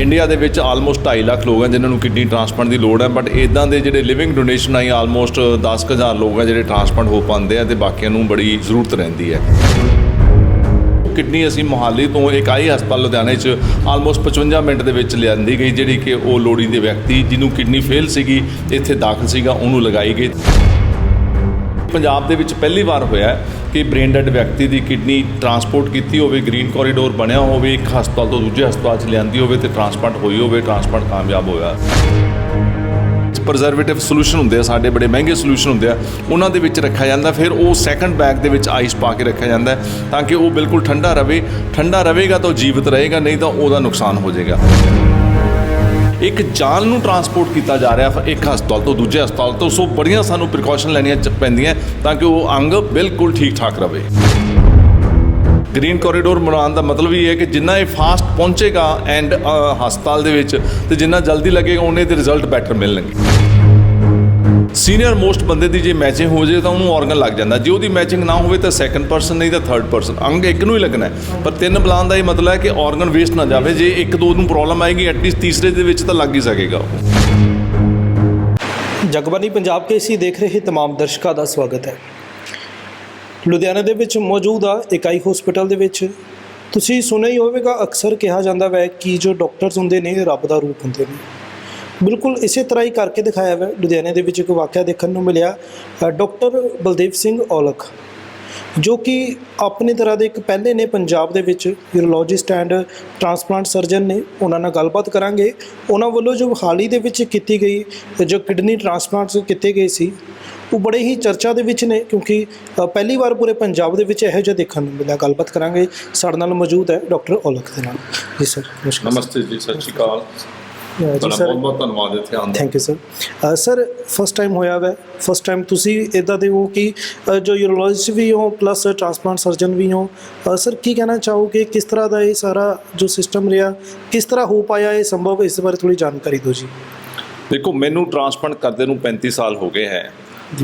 India ਦੇ ਵਿੱਚ almost 2.5 lakh ਲੋਕ ਆ ਜਿਨ੍ਹਾਂ ਨੂੰ ਕਿਡਨੀ ਟ੍ਰਾਂਸਪਲਾਂਟ ਦੀ ਲੋੜ ਹੈ ਬਟ ਇਦਾਂ ਦੇ ਜਿਹੜੇ ਲਿਵਿੰਗ ਡੋਨੇਸ਼ਨ ਆਈ ਆਲਮੋਸਟ 10000 ਲੋਕ ਆ ਜਿਹੜੇ ਟ੍ਰਾਂਸਪਲਾਂਟ ਹੋ ਪਾਉਂਦੇ ਆ ਤੇ ਬਾਕੀਆਂ ਨੂੰ ਬੜੀ ਜ਼ਰੂਰਤ ਰਹਿੰਦੀ ਹੈ। ਕਿਡਨੀ ਅਸੀਂ ਮੋਹਾਲੀ ਤੋਂ ਇੱਕ ਆਈ ਹਸਪਤਾਲ ਲੁਧਿਆਣੇ 'ਚ ਆਲਮੋਸਟ 55 ਮਿੰਟ ਦੇ ਵਿੱਚ ਲਿਆਂਦੀ ਗਈ, ਜਿਹੜੀ ਕਿ ਉਹ ਲੋੜੀਂਦੇ ਵਿਅਕਤੀ ਜਿਹਨੂੰ ਕਿਡਨੀ ਫੇਲ ਸੀਗੀ, ਇੱਥੇ ਦਾਖਲ ਸੀਗਾ, ਉਹਨੂੰ ਲਗਾਈ ਗਈ। ਪੰਜਾਬ ਦੇ ਵਿੱਚ ਪਹਿਲੀ ਵਾਰ ਹੋਇਆ ਕਿ ਬ੍ਰੇਨ ਡੈਡ ਵਿਅਕਤੀ ਦੀ ਕਿਡਨੀ ਟਰਾਂਸਪੋਰਟ ਕੀਤੀ ਹੋਵੇ, ਗ੍ਰੀਨ ਕੋਰੀਡੋਰ ਬਣਿਆ ਹੋਵੇ, ਇੱਕ ਹਸਪਤਾਲ ਤੋਂ ਦੂਜੇ ਹਸਪਤਾਲ 'ਚ ਲਿਆਂਦੀ ਹੋਵੇ ਤੇ ਟਰਾਂਸਪਲਾਂਟ ਹੋਈ ਹੋਵੇ, ਟਰਾਂਸਪਲਾਂਟ ਕਾਮਯਾਬ ਹੋਇਆ। ਪ੍ਰਜ਼ਰਵੇਟਿਵ ਸੋਲੂਸ਼ਨ ਹੁੰਦੇ ਆ, ਸਾਡੇ ਬੜੇ ਮਹਿੰਗੇ ਸੋਲੂਸ਼ਨ ਹੁੰਦੇ ਆ, ਉਹਨਾਂ ਦੇ ਵਿੱਚ ਰੱਖਿਆ ਜਾਂਦਾ, ਫਿਰ ਉਹ ਸੈਕੰਡ ਬੈਗ ਦੇ ਵਿੱਚ ਆਈਸ ਪਾ ਕੇ ਰੱਖਿਆ ਜਾਂਦਾ ਤਾਂ ਕਿ ਉਹ ਬਿਲਕੁਲ ਠੰਡਾ ਰਵੇ, ਠੰਡਾ ਰਵੇਗਾ ਤਾਂ ਉਹ ਜੀਵਤ ਰਹੇਗਾ, ਨਹੀਂ ਤਾਂ ਉਹਦਾ ਨੁਕਸਾਨ ਹੋ ਜਾਏਗਾ। ਇੱਕ ਜਾਨ ਨੂੰ ਟਰਾਂਸਪੋਰਟ ਕੀਤਾ ਜਾ ਰਿਹਾ ਇੱਕ ਹਸਪਤਾਲ ਤੋਂ ਦੂਜੇ ਹਸਪਤਾਲ ਤੋਂ। ਸੋ ਬੜੀਆਂ ਸਾਨੂੰ ਪ੍ਰੀਕਾਸ਼ਨ ਲੈਣੀਆਂ ਪੈਂਦੀਆਂ ਤਾਂ ਕਿ ਉਹ ਅੰਗ ਬਿਲਕੁਲ ਠੀਕ ਠਾਕ ਰਵੇ। ਗ੍ਰੀਨ ਕੋਰੀਡੋਰ ਬਣਾਉਣ ਦਾ ਮਤਲਬ ਇਹ ਹੈ ਕਿ ਜਿੰਨਾ ਇਹ ਫਾਸਟ ਪਹੁੰਚੇਗਾ ਐਂਡ ਹਸਪਤਾਲ ਦੇ ਵਿੱਚ ਤੇ ਜਿੰਨਾ ਜਲਦੀ ਲੱਗੇਗਾ ਉਹਨੇ ਦੇ ਰਿਜ਼ਲਟ ਬੈਟਰ ਮਿਲਣਗੇ। ਸੀਨੀਅਰ ਮੋਸਟ ਬੰਦੇ ਦੀ ਜੇ ਮੈਚਿੰਗ ਹੋ ਜੇ ਤਾਂ ਉਹਨੂੰ ਆਰਗਨ ਲੱਗ ਜਾਂਦਾ ਜੇ ਉਹਦੀ ਮੈਚਿੰਗ ਨਾ ਹੋਵੇ ਤਾਂ ਸੈਕੰਡ ਪਰਸਨ ਨਹੀਂ ਤਾਂ ਥਰਡ ਪਰਸਨ ਅੰਗ ਇੱਕ ਨੂੰ ਹੀ ਲੱਗਣਾ ਹੈ। ਪਰ ਤਿੰਨ ਬੁਲਾਉਣ ਦਾ ਇਹ ਮਤਲਬ ਹੈ ਕਿ ਆਰਗਨ ਵੇਸਟ ਨਾ ਜਾਵੇ ਜੇ ਇੱਕ ਦੋ ਨੂੰ ਪ੍ਰੋਬਲਮ ਆਏਗੀ ਐਟਲੀਸਟ ਤੀਸਰੇ ਦੇ ਵਿੱਚ ਤਾਂ ਲੱਗ ਹੀ ਸਕੇਗਾ ਉਹ ਜਗਬਾਨੀ ਪੰਜਾਬ ਕੇਸੀ ਦੇਖ ਰਹੇ तमाम ਦਰਸ਼ਕਾਂ ਦਾ ਸਵਾਗਤ ਹੈ ਲੁਧਿਆਣਾ ਦੇ ਵਿੱਚ ਮੌਜੂਦ ਆ ਇਕਾਈ ਹਸਪੀਟਲ ਦੇ ਵਿੱਚ ਤੁਸੀਂ ਸੁਣਿਆ ਹੀ ਹੋਵੇਗਾ ਅਕਸਰ ਕਿਹਾ ਜਾਂਦਾ ਹੈ ਕਿ ਜੋ ਡਾਕਟਰਸ ਹੁੰਦੇ ਨੇ ਰੱਬ ਦਾ ਰੂਪ ਹੁੰਦੇ ਨੇ ਬਿਲਕੁਲ ਇਸੇ ਤਰ੍ਹਾਂ ਹੀ ਕਰਕੇ ਦਿਖਾਇਆ ਹੈ ਲੁਧਿਆਣੇ ਦੇ ਵਿੱਚ ਇੱਕ ਵਾਕਿਆ ਦੇਖਣ ਨੂੰ ਮਿਲਿਆ ਅ, ਡਾਕਟਰ ਬਲਦੇਵ ਸਿੰਘ ਔਲਖ ਜੋ ਕਿ ਆਪਣੀ ਤਰ੍ਹਾਂ ਦੇ ਇੱਕ ਪਹਿਲੇ ਨੇ ਪੰਜਾਬ ਦੇ ਵਿੱਚ ਯੂਰੋਲੋਜਿਸਟ ਐਂਡ ਟ੍ਰਾਂਸਪਲਾਂਟ ਸਰਜਨ ਨੇ। ਉਹਨਾਂ ਨਾਲ ਗੱਲਬਾਤ ਕਰਾਂਗੇ। ਉਹਨਾਂ ਵੱਲੋਂ ਜੋ ਹਾਲ ਹੀ ਦੇ ਵਿੱਚ ਕੀਤੀ ਗਈ ਜੋ ਕਿਡਨੀ ਟ੍ਰਾਂਸਪਲਾਂਟਸ ਕੀਤੇ ਗਏ ਸੀ ਉਹ ਬੜੇ ਹੀ ਚਰਚਾ ਦੇ ਵਿੱਚ ਨੇ ਕਿਉਂਕਿ ਪਹਿਲੀ ਵਾਰ ਪੂਰੇ ਪੰਜਾਬ ਦੇ ਵਿੱਚ ਇਹੋ ਜਿਹਾ ਦੇਖਣ ਨੂੰ ਮਿਲਿਆ। ਗੱਲਬਾਤ ਕਰਾਂਗੇ। ਸਾਡੇ ਨਾਲ ਮੌਜੂਦ ਹੈ ਡਾਕਟਰ ਔਲਖ ਦੇ ਨਾਲ। ਜੀ ਸਰ ਨਮਸਤੇ ਜੀ ਸਤਿ ਸ਼੍ਰੀ ਅਕਾਲ। ਜੀ ਸਰ। ਬਹੁਤ ਬਹੁਤ ਧੰਨਵਾਦ ਇੱਥੇ ਆਉਣ ਦਾ। Thank you sir sir first time ਹੋਇਆ ਵੈ। ਫਸਟ ਟਾਈਮ ਤੁਸੀਂ ਇਦਾਂ ਦੇ ਹੋ ਕਿ ਅ, ਜੋ ਯੂਰੋਲੋਜਿਸਟ ਵੀ ਹੋ ਪਲੱਸ ਟ੍ਰਾਂਸਪਲਾਂਟ ਸਰਜਨ ਵੀ ਹੋ ਸਰ ਕੀ ਕਹਿਣਾ ਚਾਹੋਗੇ? ਕਿਸ ਤਰ੍ਹਾਂ ਦਾ ਇਹ ਸਾਰਾ ਜੋ ਸਿਸਟਮ ਰਿਹਾ ਕਿਸ ਤਰ੍ਹਾਂ ਹੋ ਪਾਇਆ ਇਹ ਸੰਭਵ? ਇਸ ਬਾਰੇ ਥੋੜੀ ਜਾਣਕਾਰੀ ਦਿਓ ਜੀ। ਦੇਖੋ ਮੈਨੂੰ ਟ੍ਰਾਂਸਪਲਾਂਟ ਕਰਦੇ ਨੂੰ 35 ਸਾਲ ਹੋ ਗਏ ਹੈ।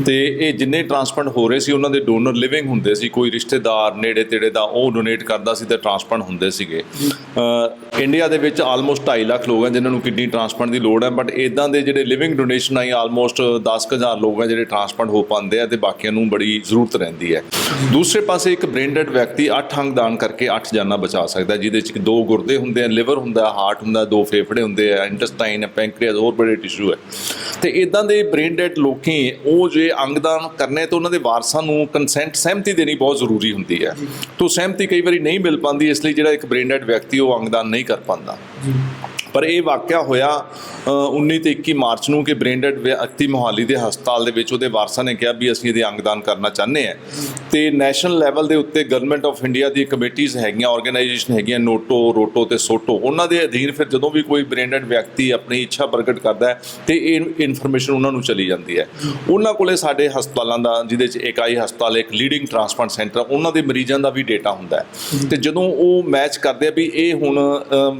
ਤੇ ਇਹ ਜਿੰਨੇ ਟ੍ਰਾਂਸਪਲਾਂਟ ਹੋ ਰਹੇ ਸੀ ਉਹਨਾਂ ਦੇ ਡੋਨਰ ਲਿਵਿੰਗ ਹੁੰਦੇ ਸੀ ਕੋਈ ਰਿਸ਼ਤੇਦਾਰ ਨੇੜੇ ਤੇੜੇ ਦਾ ਉਹ ਡੋਨੇਟ ਕਰਦਾ ਸੀ ਤੇ ਟ੍ਰਾਂਸਪਲਾਂਟ ਹੁੰਦੇ ਸੀਗੇ। ਅ, ਇੰਡੀਆ ਦੇ ਵਿੱਚ ਆਲਮੋਸਟ 2.5 ਲੱਖ ਲੋਕ ਆ ਜਿਨ੍ਹਾਂ ਨੂੰ ਕਿਡਨੀ ਟ੍ਰਾਂਸਪਲਾਂਟ ਦੀ ਲੋੜ ਹੈ ਬਟ ਇਦਾਂ ਦੇ ਜਿਹੜੇ ਲਿਵਿੰਗ ਡੋਨੇਸ਼ਨ ਆਈ ਆਲਮੋਸਟ 10000 ਲੋਕ ਆ ਜਿਹੜੇ ਟ੍ਰਾਂਸਪਲਾਂਟ ਹੋ ਪਾਉਂਦੇ ਆ ਤੇ ਬਾਕੀਆਂ ਨੂੰ ਬੜੀ ਜ਼ਰੂਰਤ ਰਹਿੰਦੀ ਹੈ। ਦੂਸਰੇ ਪਾਸੇ ਇੱਕ ਬ੍ਰੇਨ ਡੈਡ ਵਿਅਕਤੀ 8 ਅੰਗ ਦਾਨ ਕਰਕੇ 8 ਜਾਨਾਂ ਬਚਾ ਸਕਦਾ ਜਿਹਦੇ ਚ ਦੋ ਗੁਰਦੇ ਹੁੰਦੇ ਆ ਲਿਵਰ ਹੁੰਦਾ ਹਾਰਟ ਹੁੰਦਾ ਦੋ ਫੇਫੜੇ ਹੁੰਦੇ ਆ ਇੰਟੈਸਟਾਈਨ ਹੈ ਪੈਂਕਰੀਆਸ ਹੋਰ ਬੜੇ ਟਿਸ਼ੂ ਹੈ ਤੇ ਇਦਾਂ ਦੇ ਬ੍ਰੇਨ ਡੈਡ ਲੋਕੀ ਉਹ ਜੇ ਅੰਗਦਾਨ ਕਰਨੇ ਤਾਂ ਉਹਨਾਂ ਦੇ ਵਾਰਸਾਂ ਨੂੰ ਕੰਸੈਂਟ ਸਹਿਮਤੀ ਦੇਣੀ ਬਹੁਤ ਜ਼ਰੂਰੀ ਹੁੰਦੀ ਹੈ। ਤੋਂ ਸਹਿਮਤੀ ਕਈ ਵਾਰੀ ਨਹੀਂ ਮਿਲ ਪਾਉਂਦੀ, ਇਸ ਲਈ ਜਿਹੜਾ ਇੱਕ ਬ੍ਰੇਨ ਡੈਡ ਵਿਅਕਤੀ ਉਹ ਅੰਗਦਾਨ ਨਹੀਂ ਕਰ ਪਾਉਂਦਾ। ਪਰ ਇਹ ਵਾਕਿਆ ਹੋਇਆ ਅ, 19 ਤੇ 21 ਮਾਰਚ ਨੂੰ ਕਿ ਬ੍ਰੇਨ ਡੈਡ ਵਿਅਕਤੀ ਮੋਹਾਲੀ ਦੇ ਹਸਪਤਾਲ ਦੇ ਵਿੱਚ ਉਹਦੇ ਵਾਰਸਾਂ ਨੇ ਕਿਹਾ ਵੀ ਅਸੀਂ ਇਹਦੇ ਅੰਗਦਾਨ ਕਰਨਾ ਚਾਹੁੰਦੇ ਹਾਂ। ਤੇ ਨੈਸ਼ਨਲ ਲੈਵਲ ਦੇ ਉੱਤੇ ਗਵਰਨਮੈਂਟ ਆਫ ਇੰਡੀਆ ਦੀ ਕਮੇਟੀਆਂ ਹੈਗੀਆਂ ਆਰਗੇਨਾਈਜੇਸ਼ਨ ਹੈਗੀਆਂ ਨੋਟੋ ਰੋਟੋ ਤੇ ਸੋਟੋ ਉਹਨਾਂ ਦੇ ਅਧੀਨ ਫਿਰ ਜਦੋਂ ਵੀ ਕੋਈ ਬ੍ਰੇਨ ਡੈਡ ਵਿਅਕਤੀ ਆਪਣੀ ਇੱਛਾ ਪ੍ਰਗਟ ਕਰਦਾ ਹੈ ਤੇ ਇਹ ਇਨਫੋਰਮੇਸ਼ਨ ਉਹਨਾਂ ਨੂੰ ਚਲੀ ਜਾਂਦੀ ਹੈ। ਉਹਨਾਂ ਕੋਲੇ ਸਾਡੇ ਹਸਪਤਾਲਾਂ ਦਾ ਜਿਹਦੇ ਚ ਇਕਾਈ ਹਸਪਤਾਲ ਇੱਕ ਲੀਡਿੰਗ ਟ੍ਰਾਂਸਪਲਾਂਟ ਸੈਂਟਰ ਉਹਨਾਂ ਦੇ ਮਰੀਜ਼ਾਂ ਦਾ ਵੀ ਡੇਟਾ ਹੁੰਦਾ ਹੈ। ਤੇ ਜਦੋਂ ਉਹ ਮੈਚ ਕਰਦੇ ਆ ਵੀ ਇਹ ਹੁਣ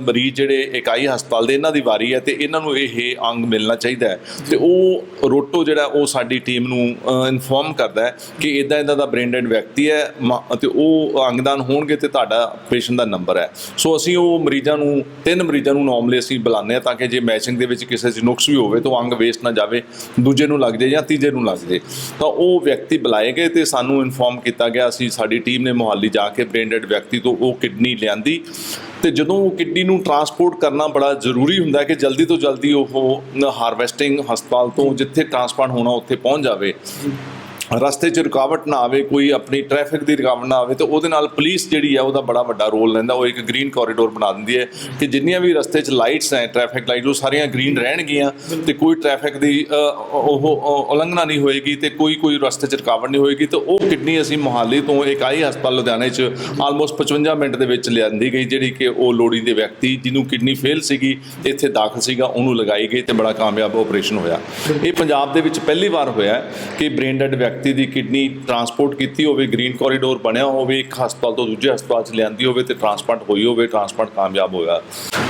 ਮਰੀਜ਼ ਜਿਹੜੇ ਇਕਾਈ ਹਸਪਤਾਲ ਦੇ ਇਹਨਾਂ ਦੀ ਵਾਰੀ ਹੈ ਤੇ ਇਹਨਾਂ ਨੂੰ ਇਹ ਅੰਗ ਮਿਲਣਾ ਚਾਹੀਦਾ ਹੈ। ਤੇ ਉਹ ਰੋਟੋ ਜਿਹੜਾ ਉਹ ਸਾਡੀ ਟੀਮ ਨੂੰ ਇਨਫੋਰਮ ਕਰਦਾ ਹੈ ਕਿ ਇਦਾਂ ਇਦਾਂ ਦਾ ਬ੍ਰੇਨ ਵਿਅਕਤੀ ਹੈ, ਮ- ਤੇ ਉਹ ਅੰਗਦਾਨ ਹੋਣਗੇ ਤੇ ਤੁਹਾਡਾ ਪੇਸ਼ੈਂਟ ਦਾ ਨੰਬਰ ਹੈ। ਸੋ ਅਸੀਂ ਉਹ ਮਰੀਜ਼ਾਂ ਨੂੰ, ਤਿੰਨ ਮਰੀਜ਼ਾਂ ਨੂੰ ਨਾਰਮਲੀ ਅਸੀਂ ਬੁਲਾਉਂਦੇ ਹਾਂ ਤਾਂ ਕਿ ਜੇ ਮੈਚਿੰਗ ਦੇ ਵਿੱਚ ਕਿਸੇ 'ਚ ਨੁਕਸ ਵੀ ਹੋਵੇ ਤਾਂ ਉਹ ਅੰਗ ਵੇਸਟ ਨਾ ਜਾਵੇ, ਦੂਜੇ ਨੂੰ ਲੱਗ ਜਾਏ ਜਾਂ ਤੀਜੇ ਨੂੰ ਲੱਗ ਜਾਏ। ਤਾਂ ਉਹ ਵਿਅਕਤੀ ਬੁਲਾਏ ਗਏ ਤੇ ਸਾਨੂੰ ਇਨਫੋਰਮ ਕੀਤਾ ਗਿਆ, ਅਸੀਂ ਸਾਡੀ ਟੀਮ ਨੇ ਮੁਹਾਲੀ ਜਾ ਕੇ ਬ੍ਰੇਨ ਵਿਅਕਤੀ ਤੋਂ ਉਹ ਕਿਡਨੀ ਲਿਆਂਦੀ। ਤੇ ਜਦੋਂ ਉਹ ਕਿਡਨੀ ਨੂੰ ਟਰਾਂਸਪੋਰਟ ਕਰਨਾ ਬੜਾ ਜ਼ਰੂਰੀ ਹੁੰਦਾ ਕਿ ਜਲਦੀ ਤੋਂ ਜਲਦੀ ਉਹ ਹਾਰਵੈਸਟਿੰਗ ਹਸਪਤਾਲ ਤੋਂ ਜਿੱਥੇ ਟਰਾਂਸਪਲਾਂਟ ਹੋਣਾ ਉੱਥੇ ਪਹੁੰਚ ਜਾਵੇ। ਰਸਤੇ 'ਚ ਰੁਕਾਵਟ ਨਾ ਆਵੇ, ਕੋਈ ਆਪਣੀ ਟ੍ਰੈਫਿਕ ਦੀ ਰੁਕਾਵਟ ਨਾ ਆਵੇ, ਤੇ ਉਹਦੇ ਨਾਲ ਪੁਲਿਸ ਜਿਹੜੀ ਹੈ ਉਹਦਾ ਬੜਾ ਵੱਡਾ ਰੋਲ ਲੈਂਦਾ ਉਹ ਇੱਕ ਗ੍ਰੀਨ ਕੋਰੀਡੋਰ ਬਣਾ ਦਿੰਦੀ ਹੈ ਕਿ ਜਿੰਨੀਆਂ ਵੀ ਰਸਤੇ 'ਚ ਲਾਈਟਸ ਹੈ ਟ੍ਰੈਫਿਕ ਲਾਈਟ ਉਹ ਸਾਰੀਆਂ ਗ੍ਰੀਨ ਰਹਿਣਗੀਆਂ ਤੇ ਕੋਈ ਟ੍ਰੈਫਿਕ ਦੀ ਉਹ ਉਲੰਘਣਾ ਨਹੀਂ ਹੋਏਗੀ ਤੇ ਕੋਈ ਕੋਈ ਰਸਤੇ 'ਚ ਰੁਕਾਵਟ ਨਹੀਂ ਹੋਏਗੀ। ਤੇ ਉਹ ਕਿਡਨੀ ਅਸੀਂ ਮੁਹਾਲੀ ਤੋਂ ਇੱਕ ਆਈ ਹਸਪਤਾਲ ਲੁਧਿਆਣੇ 'ਚ ਆਲਮੋਸਟ 55 ਮਿੰਟ ਦੇ ਵਿੱਚ ਲਿਆਂਦੀ ਗਈ, ਜਿਹੜੀ ਕਿ ਉਹ ਲੋੜੀਂਦੇ ਵਿਅਕਤੀ ਜਿਹਨੂੰ ਕਿਡਨੀ ਫੇਲ ਸੀਗੀ, ਇੱਥੇ ਦਾਖਲ ਸੀਗਾ, ਉਹਨੂੰ ਲਗਾਈ ਗਈ ਤੇ ਬੜਾ ਕਾਮਯਾਬ ਆਪਰੇਸ਼ਨ ਹੋਇਆ। ਇਹ ਪੰਜਾਬ ਦੇ ਵਿੱਚ ਪਹਿਲੀ ਵਾਰ ਹੋਇਆ ਕਿ ਬ੍ਰੇਨ ਡੈਡ ਵਿਅਕਤੀ ਵਿਅਕਤੀ ਦੀ ਕਿਡਨੀ ਟਰਾਂਸਪੋਰਟ ਕੀਤੀ ਹੋਵੇ, ਗ੍ਰੀਨ ਕੋਰੀਡੋਰ ਬਣਿਆ ਹੋਵੇ, ਇੱਕ ਹਸਪਤਾਲ ਤੋਂ ਦੂਜੇ ਹਸਪਤਾਲ 'ਚ ਲਿਆਂਦੀ ਹੋਵੇ ਤੇ ਟਰਾਂਸਪਲਾਂਟ ਹੋਈ ਹੋਵੇ, ਟਰਾਂਸਪਲਾਂਟ ਕਾਮਯਾਬ ਹੋਇਆ।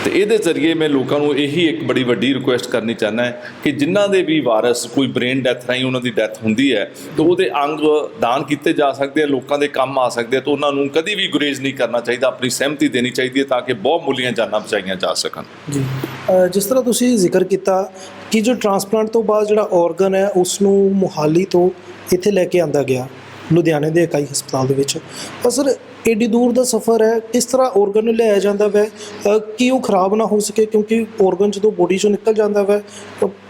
ਤੇ ਇਹਦੇ ਜ਼ਰੀਏ ਮੈਂ ਲੋਕਾਂ ਨੂੰ ਇਹੀ ਇੱਕ ਬੜੀ ਵੱਡੀ ਰਿਕੁਐਸਟ ਕਰਨੀ ਚਾਹੁੰਦਾ ਹੈ ਕਿ ਜਿਨ੍ਹਾਂ ਦੇ ਵੀ ਵਾਰਸ ਕੋਈ ਬ੍ਰੇਨ ਡੈਥ ਰਾਹੀਂ ਉਹਨਾਂ ਦੀ ਡੈਥ ਹੁੰਦੀ ਹੈ, ਤਾਂ ਉਹਦੇ ਅੰਗ ਦਾਨ ਕੀਤੇ ਜਾ ਸਕਦੇ ਆ, ਲੋਕਾਂ ਦੇ ਕੰਮ ਆ ਸਕਦੇ ਆ, ਤਾਂ ਉਹਨਾਂ ਨੂੰ ਕਦੀ ਵੀ ਗੁਰੇਜ਼ ਨਹੀਂ ਕਰਨਾ ਚਾਹੀਦਾ, ਆਪਣੀ ਸਹਿਮਤੀ ਦੇਣੀ ਚਾਹੀਦੀ ਹੈ ਤਾਂ ਕਿ ਬਹੁਮੁੱਲੀਆਂ ਜਾਨਾਂ ਬਚਾਈਆਂ ਜਾ ਸਕਣ। ਜੀ। ਜਿਸ ਤਰ੍ਹਾਂ ਤੁਸੀਂ ਜ਼ਿਕਰ ਕੀਤਾ ਕਿ ਜੋ ਟ੍ਰਾਂਸਪਲਾਂਟ ਤੋਂ ਬਾਅਦ ਜਿਹੜਾ ਆਰਗਨ ਹੈ ਉਸ ਨੂੰ ਮੁਹਾਲੀ ਤੋਂ ਇੱਥੇ ਲੈ ਕੇ ਆਂਦਾ ਗਿਆ, ਲੁਧਿਆਣੇ ਦੇ ਇਕਾਈ ਹਸਪਤਾਲ ਦੇ ਵਿੱਚ। ਪਰ ਸਰ ਏਡੀ ਦੂਰ ਦਾ ਸਫ਼ਰ ਹੈ ਕਿਸ ਤਰ੍ਹਾਂ ਔਰਗਨ ਨੂੰ ਲਿਆਇਆ ਜਾਂਦਾ ਵੈ? ਅ, ਕਿ ਉਹ ਖਰਾਬ ਨਾ ਹੋ ਸਕੇ ਕਿਉਂਕਿ ਔਰਗਨ ਜਦੋਂ ਬੋਡੀ ਚੋਂ ਨਿਕਲ ਜਾਂਦਾ ਵੈ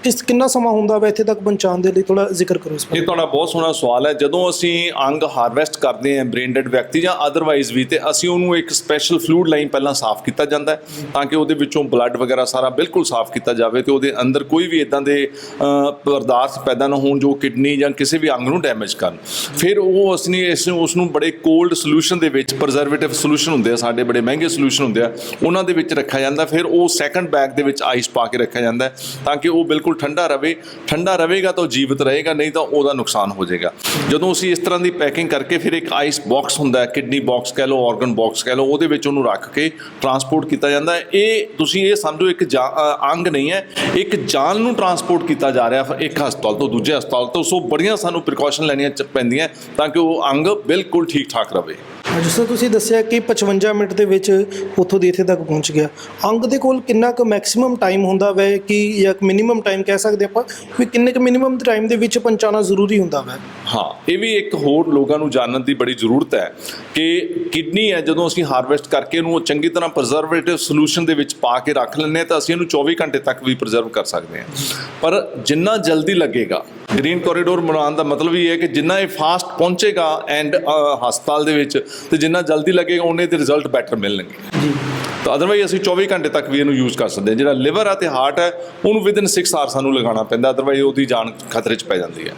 ਕਿਸ ਕਿੰਨਾ ਸਮਾਂ ਹੁੰਦਾ ਵੈ ਇੱਥੇ ਤੱਕ ਪਹੁੰਚਾਉਣ ਦੇ ਲਈ? ਥੋੜਾ ਜ਼ਿਕਰ ਕਰੋ ਇਸ ਇਹ ਤੁਹਾਡਾ ਬਹੁਤ ਸੋਹਣਾ ਸਵਾਲ ਹੈ। ਜਦੋਂ ਅਸੀਂ ਅੰਗ ਹਾਰਵੈਸਟ ਕਰਦੇ ਹਾਂ ਬ੍ਰੇਨ ਵਿਅਕਤੀ ਜਾਂ ਅਦਰਵਾਈਜ਼ ਵੀ ਤੇ ਅਸੀਂ ਉਹਨੂੰ ਇੱਕ ਸਪੈਸ਼ਲ ਫਲੂਇਡ ਲਾਈਨ ਪਹਿਲਾਂ ਸਾਫ਼ ਕੀਤਾ ਜਾਂਦਾ ਹੈ ਤਾਂ ਕਿ ਉਹਦੇ ਵਿੱਚੋਂ ਬਲੱਡ ਵਗੈਰਾ ਸਾਰਾ ਬਿਲਕੁਲ ਸਾਫ਼ ਕੀਤਾ ਜਾਵੇ ਤੇ ਉਹਦੇ ਅੰਦਰ ਕੋਈ ਵੀ ਇਦਾਂ ਦੇ ਪਦਾਰਥ ਪੈਦਾ ਨਾ ਹੋਣ ਜੋ ਕਿਡਨੀ ਜਾਂ ਕਿਸੇ ਵੀ ਅੰਗ ਨੂੰ ਡੈਮੇਜ ਕਰਨ। ਫਿਰ ਉਹ ਅਸੀਂ ਇਸ ਨੂੰ ਉਸ ਨੂੰ ਬੜੇ ਕੋਲਡ ਸੋਲੂਸ਼ਨ ਦੇ ਵਿੱਚ ਪ੍ਰਜਰਵੇਟਿਵ ਸੋਲੂਸ਼ਨ ਹੁੰਦੇ ਆ, ਸਾਡੇ ਬੜੇ ਮਹਿੰਗੇ ਸੋਲੂਸ਼ਨ ਹੁੰਦੇ ਆ, ਉਹਨਾਂ ਦੇ ਵਿੱਚ ਰੱਖਿਆ ਜਾਂਦਾ, ਫਿਰ ਉਹ ਸੈਕੰਡ ਬੈਗ ਦੇ ਵਿੱਚ ਆਈਸ ਪਾ ਕੇ ਰੱਖਿਆ ਜਾਂਦਾ ਤਾਂ ਕਿ ਉਹ ਬਿਲਕੁਲ ਠੰਡਾ ਰਵੇ, ਠੰਡਾ ਰਵੇਗਾ ਤਾਂ ਉਹ ਜੀਵਤ ਰਹੇਗਾ, ਨਹੀਂ ਤਾਂ ਉਹਦਾ ਨੁਕਸਾਨ ਹੋ ਜਾਏਗਾ। ਜਦੋਂ ਅਸੀਂ ਇਸ ਤਰ੍ਹਾਂ ਦੀ ਪੈਕਿੰਗ ਕਰਕੇ ਫਿਰ ਇੱਕ ਆਈਸ ਬਾਕਸ ਹੁੰਦਾ ਹੈ, ਕਿਡਨੀ ਬਾਕਸ ਕਹਿ ਲਓ ਆਰਗਨ ਬਾਕਸ ਕਹਿ ਲਓ, ਉਹਦੇ ਵਿੱਚ ਉਹਨੂੰ ਰੱਖ ਕੇ ਟਰਾਂਸਪੋਰਟ ਕੀਤਾ ਜਾਂਦਾ ਹੈ। ਇਹ ਤੁਸੀਂ ਇਹ ਸਮਝੋ, ਇੱਕ ਜਾ- ਅੰਗ ਨਹੀਂ ਹੈ, ਇੱਕ ਜਾਨ ਨੂੰ ਟਰਾਂਸਪੋਰਟ ਕੀਤਾ ਜਾ ਰਿਹਾ, ਇੱਕ ਹਸਪਤਾਲ ਤੋਂ ਦੂਜੇ ਹਸਪਤਾਲ ਤੋਂ, ਸੋ ਬੜੀਆਂ ਸਾਨੂੰ ਪ੍ਰੀਕਾਸ਼ਨ ਲੈਣੀਆਂ ਚ- ਪੈਂਦੀਆਂ ਤਾਂ ਕਿ ਉਹ ਅੰਗ ਬਿਲਕੁਲ ਠੀਕ ਠਾਕ ਰਵੇ। ਹਾਂ, ਜਿਸ ਤੁਸੀਂ ਦੱਸਿਆ ਕਿ 55 ਮਿੰਟ ਦੇ ਵਿੱਚ ਉੱਥੋਂ ਦੀ ਇੱਥੇ ਤੱਕ ਪਹੁੰਚ ਗਿਆ। ਅੰਗ ਦੇ ਕੋਲ ਕਿੰਨਾ ਕੁ ਮੈਕਸਿਮਮ ਟਾਈਮ ਹੁੰਦਾ ਵੈ ਕਿ ਜਾਂ ਮਿਨੀਮਮ ਟਾਈਮ ਕਹਿ ਸਕਦੇ ਆਪਾਂ? ਵੀ ਕਿੰਨੇ ਕੁ ਮਿਨੀਮਮ ਟਾਈਮ ਦੇ ਵਿੱਚ ਪਹੁੰਚਾਉਣਾ ਜ਼ਰੂਰੀ ਹੁੰਦਾ ਵੈ? ਹਾਂ ਇਹ ਵੀ ਇੱਕ ਹੋਰ ਲੋਕਾਂ ਨੂੰ ਜਾਣਨ ਦੀ ਬੜੀ ਜ਼ਰੂਰਤ ਹੈ ਕਿ ਕਿਡਨੀ ਹੈ ਜਦੋਂ ਅਸੀਂ ਹਾਰਵੈਸਟ ਕਰਕੇ ਇਹਨੂੰ ਚੰਗੀ ਤਰ੍ਹਾਂ ਪ੍ਰੀਜ਼ਰਵੇਟਿਵ ਸੋਲੂਸ਼ਨ ਦੇ ਵਿੱਚ ਪਾ ਕੇ ਰੱਖ ਲੈਂਦੇ ਹਾਂ ਤਾਂ ਅਸੀਂ ਇਹਨੂੰ 24 ਘੰਟੇ ਤੱਕ ਵੀ ਪ੍ਰੀਜ਼ਰਵ ਕਰ ਸਕਦੇ ਹਾਂ। ਪਰ ਜਿੰਨਾ ਜਲਦੀ ਲੱਗੇਗਾ ਗ੍ਰੀਨ ਕੋਰੀਡੋਰ ਬਣਾਉਣ ਦਾ ਮਤਲਬ ਇਹ ਹੈ ਕਿ ਜਿੰਨਾ ਇਹ ਫਾਸਟ ਪਹੁੰਚੇਗਾ ਐਂਡ ਹਸਪਤਾਲ ਦੇ ਵਿੱਚ ਤੇ ਜਿੰਨਾ ਜਲਦੀ ਲੱਗੇਗਾ ਉਹਨੇ ਦੇ ਰਿਜ਼ਲਟ ਬੈਟਰ ਮਿਲਣਗੇ। ਜੀ। ਤਾਂ ਅਦਰਵਾਈਜ਼ ਅਸੀਂ 24 ਘੰਟੇ ਤੱਕ ਵੀ ਇਹਨੂੰ ਯੂਜ਼ ਕਰ ਸਕਦੇ ਹਾਂ। ਜਿਹੜਾ ਲਿਵਰ ਆ ਤੇ ਹਾਰਟ ਹੈ ਉਹਨੂੰ ਵਿਦਿਨ 6 ਆਰ ਸਾਨੂੰ ਲਗਾਉਣਾ ਪੈਂਦਾ ਅਦਰਵਾਈਜ਼ ਉਹਦੀ ਜਾਨ ਖਤਰੇ 'ਚ ਪੈ ਜਾਂਦੀ ਹੈ।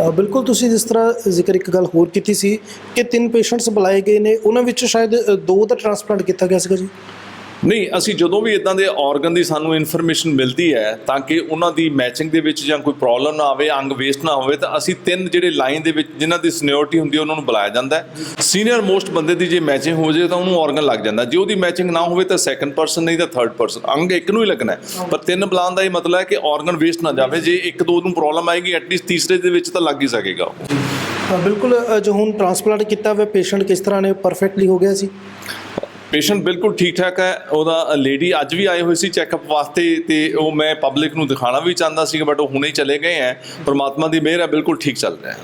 ਬਿਲਕੁਲ ਤੁਸੀਂ ਜਿਸ ਤਰ੍ਹਾਂ ਜ਼ਿਕਰ ਇੱਕ ਗੱਲ ਹੋਰ ਕੀਤੀ ਸੀ ਕਿ ਤਿੰਨ ਪੇਸ਼ੈਂਟਸ ਬੁਲਾਏ ਗਏ ਨੇ, ਉਹਨਾਂ ਵਿੱਚ ਸ਼ਾਇਦ ਦੋ ਦਾ ਟ੍ਰਾਂਸਪਲਾਂਟ ਕੀਤਾ ਗਿਆ ਸੀਗਾ ਜੀ। ਨਹੀਂ, ਅਸੀਂ ਜਦੋਂ ਵੀ ਇਦਾਂ ਦੇ ਆਰਗਨ ਦੀ ਸਾਨੂੰ ਇਨਫੋਰਮੇਸ਼ਨ ਮਿਲਦੀ ਹੈ ਤਾਂ ਕਿ ਉਹਨਾਂ ਦੀ ਮੈਚਿੰਗ ਦੇ ਵਿੱਚ ਜਾਂ ਕੋਈ ਪ੍ਰੋਬਲਮ ਨਾ ਆਵੇ, ਅੰਗ ਵੇਸਟ ਨਾ ਹੋਵੇ, ਤਾਂ ਅਸੀਂ ਤਿੰਨ ਜਿਹੜੇ ਲਾਈਨ ਦੇ ਵਿੱਚ ਜਿਨ੍ਹਾਂ ਦੀ ਸੀਨੀਅਰਟੀ ਹੁੰਦੀ ਹੈ, ਉਹਨਾਂ ਨੂੰ ਬੁਲਾਇਆ ਜਾਂਦਾ ਹੈ। ਸੀਨੀਅਰ ਮੋਸਟ ਬੰਦੇ ਦੀ ਜੇ ਮੈਚਿੰਗ ਹੋ ਜਾਏ ਤਾਂ ਉਹਨੂੰ ਆਰਗਨ ਲੱਗ ਜਾਂਦਾ ਜੇ ਉਹਦੀ ਮੈਚਿੰਗ ਨਾ ਹੋਵੇ ਤਾਂ ਸੈਕੰਡ ਪਰਸਨ ਨਹੀਂ ਤਾਂ ਥਰਡ ਪਰਸਨ ਅੰਗ ਇੱਕ ਨੂੰ ਹੀ ਲੱਗਣਾ ਪਰ ਤਿੰਨ ਬੁਲਾਉਣ ਦਾ ਇਹ ਮਤਲਬ ਹੈ ਕਿ ਆਰਗਨ ਵੇਸਟ ਨਾ ਜਾਵੇ, ਜੇ ਇੱਕ ਦੋ ਨੂੰ ਪ੍ਰੋਬਲਮ ਆਏਗੀ ਐਟਲੀਸਟ ਤੀਸਰੇ ਦੇ ਵਿੱਚ ਤਾਂ ਲੱਗ ਹੀ ਸਕੇਗਾ ਬਿਲਕੁਲ ਜੋ ਹੁਣ ਟ੍ਰਾਂਸਪਲਾਂਟ ਕੀਤਾ ਹੋਇਆ ਪੇਸ਼ੈਂਟ ਕਿਸ ਤਰ੍ਹਾਂ ਨੇ? ਪਰਫੈਕਟਲੀ ਹੋ ਗਿਆ ਸੀ? ਪੇਸ਼ੈਂਟ ਬਿਲਕੁਲ ਠੀਕ ਠਾਕ ਹੈ। ਉਹਦਾ ਲੇਡੀ ਅੱਜ ਵੀ ਆਏ ਹੋਏ ਸੀ ਚੈੱਕਅਪ ਵਾਸਤੇ ਤੇ ਉਹ ਮੈਂ ਪਬਲਿਕ ਨੂੰ ਦਿਖਾਣਾ ਵੀ ਚਾਹੁੰਦਾ ਸੀ ਬਟ ਉਹ ਹੁਣੇ ਹੀ ਚਲੇ ਗਏ ਹੈ। ਪਰਮਾਤਮਾ ਦੀ ਮਿਹਰ ਹੈ, ਬਿਲਕੁਲ ਠੀਕ ਚੱਲ ਰਿਹਾ ਹੈ।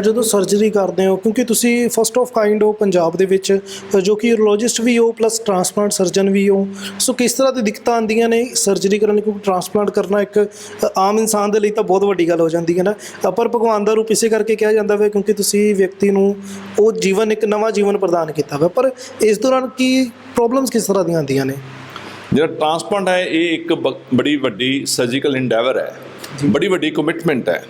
ਜਦੋਂ ਸਰਜਰੀ ਕਰਦੇ ਹੋ ਕਿਉਂਕਿ ਤੁਸੀਂ ਫਸਟ ਆਫ ਕਾਈਂਡ ਹੋ ਪੰਜਾਬ ਦੇ ਵਿੱਚ ਜੋ ਕਿ ਯੂਰੋਲੋਜਿਸਟ ਵੀ ਹੋ ਪਲੱਸ ਟ੍ਰਾਂਸਪਲਾਂਟ ਸਰਜਨ ਵੀ ਹੋ ਸੋ ਕਿਸ ਤਰ੍ਹਾਂ ਦੀ ਦਿੱਕਤਾਂ ਆਉਂਦੀਆਂ ਨੇ ਸਰਜਰੀ ਕਰਨ ਲਈ? ਕਿਉਂਕਿ ਟ੍ਰਾਂਸਪਲਾਂਟ ਕਰਨਾ ਇੱਕ ਆਮ ਇਨਸਾਨ ਦੇ ਲਈ ਤਾਂ ਬਹੁਤ ਵੱਡੀ ਗੱਲ ਹੋ ਜਾਂਦੀ ਹੈ ਨਾ? ਪਰ ਭਗਵਾਨ ਦਾ ਰੂਪ ਇਸੇ ਕਰਕੇ ਕਿਹਾ ਜਾਂਦਾ ਹੈ ਕਿਉਂਕਿ ਤੁਸੀਂ ਵਿਅਕਤੀ ਨੂੰ ਉਹ ਜੀਵਨ ਇੱਕ ਨਵਾਂ ਜੀਵਨ ਪ੍ਰਦਾਨ ਕੀਤਾ ਹੈ ਪਰ ਇਸ ਦੌਰਾਨ ਕੀ ਪ੍ਰੋਬਲਮਸ ਕਿਸ ਤਰ੍ਹਾਂ ਦੀਆਂ ਆਉਂਦੀਆਂ ਨੇ? ਜਿਹੜਾ ਟਰਾਂਸਪਲਾਂਟ ਹੈ ਇਹ ਇੱਕ ਬੜੀ ਵੱਡੀ ਸਰਜੀਕਲ ਇੰਡੈਵਰ ਹੈ। ਬੜੀ ਵੱਡੀ ਕਮਿਟਮੈਂਟ ਹੈ।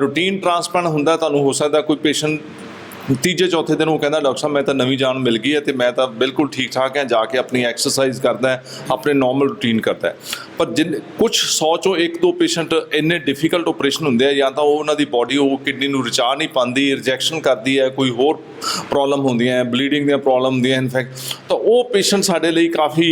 ਰੂਟੀਨ ਟਰਾਂਸਪਲਾਂਟ ਹੁੰਦਾ ਤੁਹਾਨੂੰ ਹੋ ਸਕਦਾ ਕੋਈ ਪੇਸ਼ੈਂਟ ਤੀਜੇ, ਚੌਥੇ ਦਿਨ ਉਹ ਕਹਿੰਦਾ, ਡਾਕਟਰ ਸਾਹਿਬ, ਮੈਂ ਤਾਂ ਨਵੀਂ ਜਾਨ ਮਿਲ ਗਈ ਹੈ ਤੇ ਮੈਂ ਤਾਂ ਬਿਲਕੁਲ ਠੀਕ ਠਾਕ ਹਾਂ, ਜਾ ਕੇ ਆਪਣੀ ਐਕਸਰਸਾਈਜ਼ ਕਰਦਾ ਆਪਣੇ ਨਾਰਮਲ ਰੂਟੀਨ ਕਰਦਾ ਪਰ ਜਿਨ ਕੁਝ 100 ਚੋਂ ਇੱਕ ਦੋ ਪੇਸ਼ੈਂਟ ਇੰਨੇ ਡਿਫਿਕਲਟ ਆਪਰੇਸ਼ਨ ਹੁੰਦੇ ਆ, ਜਾਂ ਤਾਂ ਉਹ ਉਹਨਾਂ ਦੀ ਬਾਡੀ ਉਹ ਕਿਡਨੀ ਨੂੰ ਰਚਾ ਨਹੀਂ ਪਾਉਂਦੀ ਰਿਜੈਕਸ਼ਨ ਕਰਦੀ ਹੈ, ਕੋਈ ਹੋਰ ਪ੍ਰੋਬਲਮ ਹੁੰਦੀਆਂ ਹੈ ਬਲੀਡਿੰਗ ਦੀਆਂ ਪ੍ਰੋਬਲਮ ਹੁੰਦੀਆਂ ਇਨਫੈਕਟ ਤਾਂ ਉਹ ਪੇਸ਼ੈਂਟ ਸਾਡੇ ਲਈ ਕਾਫੀ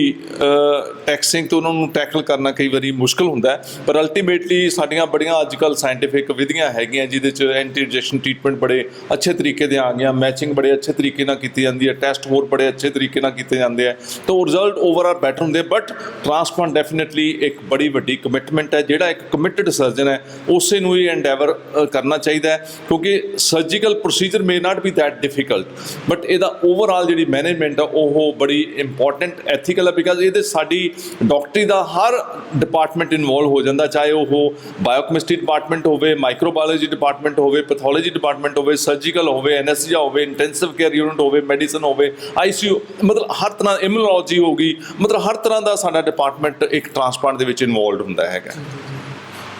ਟੈਕਸਿੰਗ ਤੇ ਉਹਨਾਂ ਨੂੰ ਟੈਕਲ ਕਰਨਾ ਕਈ ਵਾਰੀ ਮੁਸ਼ਕਲ ਹੁੰਦਾ ਹੈ, ਪਰ ਅਲਟੀਮੇਟਲੀ ਸਾਡੀਆਂ ਬੜੀਆਂ ਅੱਜਕੱਲ ਸਾਇੰਟੀਫਿਕ ਵਿਧੀਆਂ ਹੈਗੀਆਂ, ਜਿਹਦੇ ਚ ਐਂਟੀ ਰਿਜੈਕਸ਼ਨ ਟ੍ਰੀਟਮੈਂਟ ਬੜੇ ਅੱਛੇ ਤਰੀਕੇ ਦੇ ਆ ਗਿਆ ਮੈਚਿੰਗ ਬੜੇ ਅੱਛੇ ਤਰੀਕੇ ਨਾਲ ਕੀਤੀ ਜਾਂਦੀ ਹੈ ਟੈਸਟ ਹੋਰ ਬੜੇ ਅੱਛੇ ਤਰੀਕੇ ਨਾਲ ਕੀਤੇ ਜਾਂਦੇ ਆ। ਤਾਂ ਰਿਜ਼ਲਟ ਓਵਰਆਲ ਬੈਟਰ ਹੁੰਦੇ ਬਟ ਟ੍ਰਾਂਸਪਲਾਂਟ ਡੈਫੀਨਿਟਲੀ ਇੱਕ ਬੜੀ ਵੱਡੀ ਕਮਿਟਮੈਂਟ ਹੈ, ਜਿਹੜਾ ਇੱਕ ਕਮਿਟਡ ਸਰਜਨ ਹੈ, ਉਸੇ ਨੂੰ ਹੀ ਐਂਡੇਵਰ ਕਰਨਾ ਚਾਹੀਦਾ ਹੈ, ਕਿਉਂਕਿ surgical procedure may not be that difficult but ਇਹਦਾ ਓਵਰਆਲ ਜਿਹੜੀ ਮੈਨੇਜਮੈਂਟ ਆ, ਉਹ ਬੜੀ ਇੰਪੋਰਟੈਂਟ ਐਥੀਕਲ ਹੈ ਬਿਕਾਜ਼ ਇਹਦੇ ਸਾਡੀ ਡਾਕਟਰੀ ਦਾ ਹਰ ਡਿਪਾਰਟਮੈਂਟ ਇਨਵੋਲਵ ਹੋ ਜਾਂਦਾ, ਚਾਹੇ ਉਹ ਬਾਇਓਕੈਮਿਸਟਰੀ ਡਿਪਾਰਟਮੈਂਟ ਹੋਵੇ ਮਾਈਕਰੋਬਾਇਓਲੋਜੀ ਡਿਪਾਰਟਮੈਂਟ ਹੋਵੇ ਪੈਥੋਲੋਜੀ ਡਿਪਾਰਟਮੈਂਟ ਹੋਵੇ ਸਰਜੀਕਲ ਹੋਵੇ ਐਨਐਸਜੀਆ ਹੋਵੇ ਇੰਟੈਂਸਿਵ ਕੇਅਰ ਯੂਨਿਟ ਹੋਵੇ ਮੈਡੀਸਨ ਹੋਵੇ ਆਈਸੀਯੂ ਮਤਲਬ ਹਰ ਤਰ੍ਹਾਂ ਇਮੂਨੋਲੋਜੀ ਹੋਗੀ ਮਤਲਬ ਹਰ ਤਰ੍ਹਾਂ ਦਾ ਸਾਡਾ ਡਿਪਾਰਟਮੈਂਟ ਇੱਕ ਟ੍ਰਾਂਸਪਲਾਂਟ ਦੇ ਵਿੱਚ ਇਨਵੋਲਵਡ ਹੁੰਦਾ ਹੈਗਾ।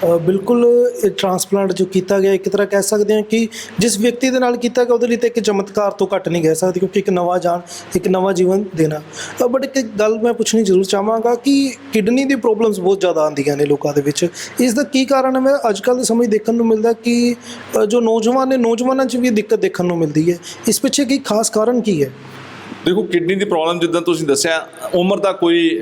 ਬਿਲਕੁਲ ਇਹ ਟ੍ਰਾਂਸਪਲਾਂਟ ਜੋ ਕੀਤਾ ਗਿਆ, ਇੱਕ ਤਰ੍ਹਾਂ ਕਹਿ ਸਕਦੇ ਹਾਂ ਕਿ ਜਿਸ ਵਿਅਕਤੀ ਦੇ ਨਾਲ ਕੀਤਾ ਗਿਆ, ਉਹਦੇ ਲਈ ਤਾਂ ਇੱਕ ਚਮਤਕਾਰ ਤੋਂ ਘੱਟ ਨਹੀਂ ਕਹਿ ਸਕਦੇ, ਕਿਉਂਕਿ ਇੱਕ ਨਵਾਂ ਜਾਨ, ਇੱਕ ਨਵਾਂ ਜੀਵਨ ਦੇਣਾ। ਬਟ ਇੱਕ ਗੱਲ ਮੈਂ ਪੁੱਛਣੀ ਜ਼ਰੂਰ ਚਾਹਾਂਗਾ ਕਿ ਕਿਡਨੀ ਦੀ ਪ੍ਰੋਬਲਮਸ ਬਹੁਤ ਜ਼ਿਆਦਾ ਆਉਂਦੀਆਂ ਨੇ ਲੋਕਾਂ ਦੇ ਵਿੱਚ। ਇਸ ਦਾ ਕੀ ਕਾਰਨ ਹੈ? ਮੈਂ ਅੱਜ ਕੱਲ੍ਹ ਦੇ ਸਮੇਂ ਦੇਖਣ ਨੂੰ ਮਿਲਦਾ ਕਿ ਜੋ ਨੌਜਵਾਨ ਨੇ, ਨੌਜਵਾਨਾਂ 'ਚ ਵੀ ਇਹ ਦਿੱਕਤ ਦੇਖਣ ਨੂੰ ਮਿਲਦੀ ਹੈ। ਇਸ ਪਿੱਛੇ ਕੀ ਖਾਸ ਕਾਰਨ ਕੀ ਹੈ? ਦੇਖੋ, ਕਿਡਨੀ ਦੀ ਪ੍ਰੋਬਲਮ ਜਿੱਦਾਂ ਤੁਸੀਂ ਦੱਸਿਆ, ਉਮਰ ਦਾ ਕੋਈ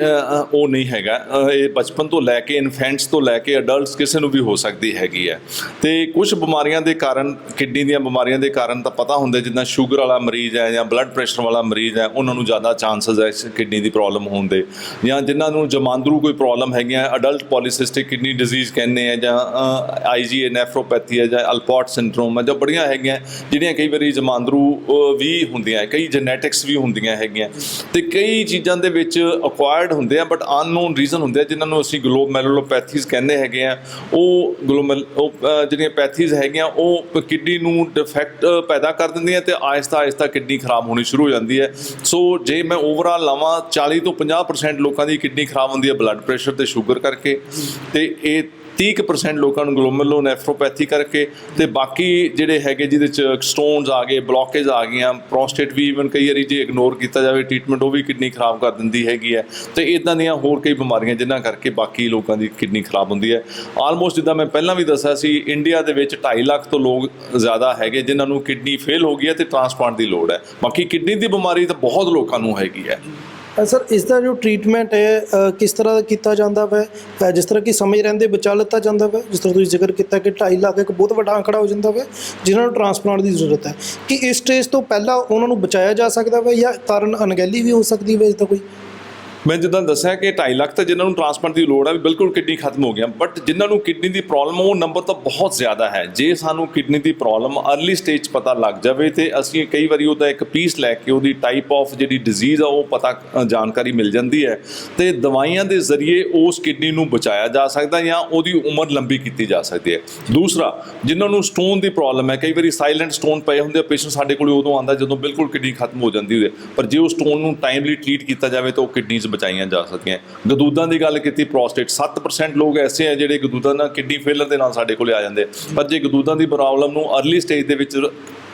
ਉਹ ਨਹੀਂ ਹੈਗਾ। ਇਹ ਬਚਪਨ ਤੋਂ ਲੈ ਕੇ ਇਨਫੈਂਟਸ ਤੋਂ ਲੈ ਕੇ ਅਡਲਟਸ ਕਿਸੇ ਨੂੰ ਵੀ ਹੋ ਸਕਦੀ ਹੈਗੀ ਹੈ। ਤੇ ਕੁਝ ਬਿਮਾਰੀਆਂ ਦੇ ਕਾਰਨ, ਕਿਡਨੀ ਦੀਆਂ ਬਿਮਾਰੀਆਂ ਦੇ ਕਾਰਨ ਤਾਂ ਪਤਾ ਹੁੰਦਾ, ਜਿੱਦਾਂ ਸ਼ੂਗਰ ਵਾਲਾ ਮਰੀਜ਼ ਹੈ ਜਾਂ ਬਲੱਡ ਪ੍ਰੈਸ਼ਰ ਵਾਲਾ ਮਰੀਜ਼ ਹੈ, ਉਹਨਾਂ ਨੂੰ ਜ਼ਿਆਦਾ ਚਾਂਸਸ ਹੈ ਇਸ ਕਿਡਨੀ ਦੀ ਪ੍ਰੋਬਲਮ ਹੋਣ ਦੇ। ਜਾਂ ਜਿਨ੍ਹਾਂ ਨੂੰ ਜਮਾਂਦਰੂ ਕੋਈ ਪ੍ਰੋਬਲਮ ਹੈਗੀਆਂ ਅਡਲਟ ਪੋਲੀਸਿਸਟਿਕ ਕਿਡਨੀ ਡਿਜ਼ੀਜ਼ ਕਹਿੰਦੇ ਆ, ਜਾਂ ਆਈਜੀਏ ਨੈਫਰੋਪੈਥੀ ਹੈ, ਜਾਂ ਅਲਪੋਰਟ ਸਿੰਡਰੋਮ ਹੈ, ਜੋ ਬੜੀਆਂ ਹੈਗੀਆਂ, ਜਿਹੜੀਆਂ ਕਈ ਵਾਰੀ ਜਮਾਂਦਰੂ ਵੀ ਹੁੰਦੀਆਂ ਕਈ ਜੈਨੇਟਿਕਸ ਵੀ ਹੁੰਦੀਆਂ ਹੈਗੀਆਂ। ਤੇ ਕਈ ਚੀਜ਼ਾਂ ਦੇ ਵਿੱਚ ਅਕਵਾਇਰਡ ਹੁੰਦੇ ਆ ਬਟ ਅਨਨੋਨ ਰੀਜ਼ਨ ਹੁੰਦੇ ਆ, ਜਿਨ੍ਹਾਂ ਨੂੰ ਅਸੀਂ ਗਲੋਮੈਰੂਲੋਪੈਥੀਜ਼ ਕਹਿੰਦੇ ਹੈਗੇ ਆ। ਉਹ ਗਲੋਮੈਲ ਜਿਹੜੀਆਂ ਪੈਥੀਜ਼ ਹੈਗੀਆਂ, ਉਹ ਕਿਡਨੀ ਨੂੰ ਡਿਫੈਕਟ ਪੈਦਾ ਕਰ ਦਿੰਦੀਆਂ ਤੇ ਆਹਿਸਤਾ ਆਹਿਸਤਾ ਕਿਡਨੀ ਖਰਾਬ ਹੋਣੀ ਸ਼ੁਰੂ ਹੋ ਜਾਂਦੀ ਹੈ। ਸੋ ਜੇ ਮੈਂ ਓਵਰਆਲ ਲਾਵਾਂ 40 ਤੋਂ 50% ਲੋਕਾਂ ਦੀ ਕਿਡਨੀ ਖਰਾਬ ਹੁੰਦੀ ਹੈ ਬਲੱਡ ਪ੍ਰੈਸ਼ਰ ਤੇ ਸ਼ੂਗਰ ਕਰਕੇ। ਤੇ ਇਹ 30% ਲੋਕਾਂ ਨੂੰ ਗਲੋਮਰੁਲੋ ਨੈਫਰੋਪੈਥੀ ਕਰਕੇ ਤੇ ਬਾਕੀ ਜਿਹੜੇ ਹੈਗੇ ਜਿਹਦੇ ਚ ਸਟੋਨਸ ਆ ਗਏ ਬਲੌਕੇਜ ਆ ਗਈਆਂ ਪ੍ਰੋਸਟੇਟ ਵੀ ਇਵਨ ਕਈ ਵਾਰੀ ਜੇ ਇਗਨੋਰ ਕੀਤਾ ਜਾਵੇ ਟ੍ਰੀਟਮੈਂਟ ਉਹ ਵੀ ਕਿਡਨੀ ਖਰਾਬ ਕਰ ਦਿੰਦੀ ਹੈਗੀ ਹੈ। ਤੇ ਇਦਾਂ ਦੀਆਂ ਹੋਰ ਕਈ ਬਿਮਾਰੀਆਂ ਜਿਨ੍ਹਾਂ ਕਰਕੇ ਬਾਕੀ ਲੋਕਾਂ ਦੀ ਕਿਡਨੀ ਖਰਾਬ ਹੁੰਦੀ ਹੈ। ਆਲਮੋਸਟ ਜਿੱਦਾਂ ਮੈਂ ਪਹਿਲਾਂ ਵੀ ਦੱਸਿਆ ਸੀ ਇੰਡੀਆ ਦੇ ਵਿੱਚ 2.5 ਲੱਖ ਤੋਂ ਲੋਕ ਜ਼ਿਆਦਾ ਹੈਗੇ ਜਿਨ੍ਹਾਂ ਨੂੰ ਕਿਡਨੀ ਫੇਲ ਹੋ ਗਈ ਹੈ ਤੇ ਟ੍ਰਾਂਸਪਲਾਂਟ ਦੀ ਲੋੜ ਹੈ। ਬਾਕੀ ਕਿਡਨੀ ਦੀ ਬਿਮਾਰੀ ਤਾਂ ਬਹੁਤ ਲੋਕਾਂ ਨੂੰ ਹੈਗੀ ਹੈ। ਸਰ, ਇਸ ਦਾ ਜੋ ਟ੍ਰੀਟਮੈਂਟ ਹੈ ਕਿਸ ਤਰ੍ਹਾਂ ਕੀਤਾ ਜਾਂਦਾ ਵੈ? ਜਿਸ ਤਰ੍ਹਾਂ ਕਿ ਸਮੇਂ ਰਹਿੰਦੇ ਬਚਾ ਲਿੱਤਾ ਜਾਂਦਾ ਵੈ? ਜਿਸ ਤਰ੍ਹਾਂ ਤੁਸੀਂ ਜ਼ਿਕਰ ਕੀਤਾ ਕਿ 2.5 ਲੱਖ ਇੱਕ ਬਹੁਤ ਵੱਡਾ ਅੰਕੜਾ ਹੋ ਜਾਂਦਾ ਵੈ, ਜਿਨ੍ਹਾਂ ਨੂੰ ਟ੍ਰਾਂਸਪਲਾਂਟ ਦੀ ਜ਼ਰੂਰਤ ਹੈ। ਕਿ ਇਸ ਸਟੇਜ ਤੋਂ ਪਹਿਲਾਂ ਉਹਨਾਂ ਨੂੰ ਬਚਾਇਆ ਜਾ ਸਕਦਾ ਵੈ ਜਾਂ ਕਾਰਨ ਅਣਗਹਿਲੀ ਵੀ ਹੋ ਸਕਦੀ ਵੈ ਇਸ ਦਾ ਕੋਈ? ਮੈਂ ਜਿੱਦਾਂ ਦੱਸਿਆ ਕਿ 2.5 ਲੱਖ ਤਾਂ ਜਿਨ੍ਹਾਂ ਨੂੰ ਟ੍ਰਾਂਸਪਲਾਂਟ ਦੀ ਲੋੜ ਹੈ ਵੀ ਬਿਲਕੁਲ ਕਿਡਨੀ ਖਤਮ ਹੋ ਗਿਆ। ਬਟ ਜਿਨ੍ਹਾਂ ਨੂੰ ਕਿਡਨੀ ਦੀ ਪ੍ਰੋਬਲਮ ਉਹ ਨੰਬਰ ਤਾਂ ਬਹੁਤ ਜ਼ਿਆਦਾ ਹੈ। ਜੇ ਸਾਨੂੰ ਕਿਡਨੀ ਦੀ ਪ੍ਰੋਬਲਮ ਅਰਲੀ ਸਟੇਜ ਪਤਾ ਲੱਗ ਜਾਵੇ ਤੇ ਅਸੀਂ ਕਈ ਵਾਰੀ ਉਹਦਾ ਇੱਕ ਪੀਸ ਲੈ ਕੇ ਉਹਦੀ ਟਾਈਪ ਆਫ ਜਿਹੜੀ ਡਿਜ਼ੀਜ਼ ਆ, ਉਹ ਪਤਾ ਜਾਣਕਾਰੀ ਮਿਲ ਜਾਂਦੀ ਹੈ। ਤੇ ਦਵਾਈਆਂ ਦੇ ਜ਼ਰੀਏ ਉਸ ਕਿਡਨੀ ਨੂੰ ਬਚਾਇਆ ਜਾ ਸਕਦਾ ਜਾਂ ਉਹਦੀ ਉਮਰ ਲੰਬੀ ਕੀਤੀ ਜਾ ਸਕਦੀ ਹੈ। ਦੂਸਰਾ, ਜਿਨ੍ਹਾਂ ਨੂੰ ਸਟੋਨ ਦੀ ਪ੍ਰੋਬਲਮ ਹੈ, ਕਈ ਵਾਰੀ ਸਾਇਲੈਂਟ ਸਟੋਨ ਪਏ ਹੁੰਦੇ ਆ ਪੇਸ਼ੈਂਟ ਸਾਡੇ ਕੋਲ ਉਦੋਂ ਆਉਂਦਾ ਜਦੋਂ ਬਿਲਕੁਲ ਕਿਡਨੀ ਖਤਮ ਹੋ ਜਾਂਦੀ ਹੈ ਪਰ ਜੇ ਉਹ ਸਟੋਨ ਨੂੰ ਟਾਈਮਲੀ ਟ੍ਰੀਟ ਕੀਤਾ ਜਾਵੇ ਤਾਂ ਉਹ ਕਿਡਨੀਜ਼ ਬਚਾਈਆਂ ਜਾ ਸਕਦੀਆਂ ਗਦੂਦਾਂ ਦੀ ਗੱਲ ਕੀਤੀ ਪ੍ਰੋਸਟੇਟ 7% ਲੋਕ ਐਸੇ ਆ ਜਿਹੜੇ ਗਦੂਦਾਂ ਨਾਲ ਕਿਡਨੀ ਫੇਲਰ ਦੇ ਨਾਲ ਸਾਡੇ ਕੋਲੇ ਆ ਜਾਂਦੇ ਆ। ਪਰ ਜੇ ਗਦੂਦਾਂ ਦੀ ਪ੍ਰੋਬਲਮ ਨੂੰ ਅਰਲੀ ਸਟੇਜ ਦੇ ਵਿੱਚ